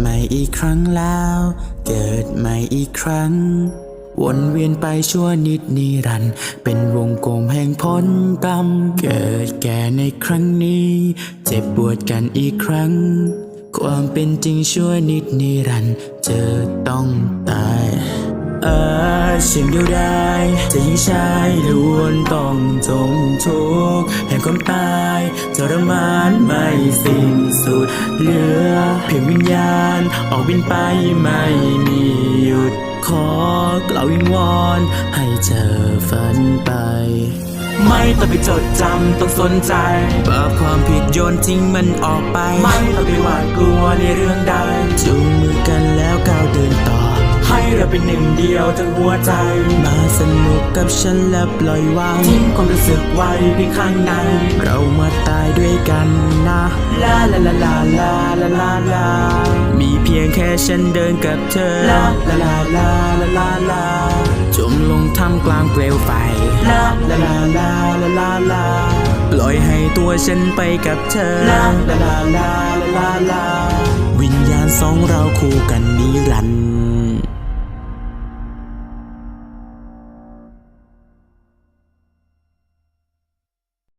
ใหม่อีกครั้งแล้ว เกิดใหม่อีกครั้ง วนเวียนไปชั่วนิดนิรันด์เป็นวงกลมแห่งพ้นกรรม เกิดแก่ในครั้งนี้ เจ็บปวดกันอีกครั้ง ความเป็นจริงชั่วนิดนิรันด์เจอต้องตาย เสียงเดียวได้จะยิ่งชายล้วนต้องจงทุกข์แห่งความตายทรมานไม่สิ้นสุดเหลือ เพียงวิญญาณออกบินไปไม่มีหยุด ขอกล่าววิงวอนให้เธอฝันไปไม่ต้องไปจดจำต้องสนใจบาปความผิดโยนทิ้งมันออกไป ไม่ต้องไปหวาดกลัวในเรื่องใดจูงมือกันแล้วก้าวเดินต่อ เราเป็นหนึ่งเดียวทั้งหัวใจ มาสนุกกับฉันและปล่อยวางทิ้งความรู้สึกไว้เพียงข้างใน เรามาตายด้วยกันนะลาลาลาลาลาลาลาลามีเพียงแค่ฉันเดินกับเธอลาลาลาลาลาลาลาจมลงท่ามกลางเปลวไฟลาลาลาลาลาลาลาปล่อยให้ตัวฉันไปกับเธอลาลาลาลาลาลาวิญญาณสองเราคู่กัน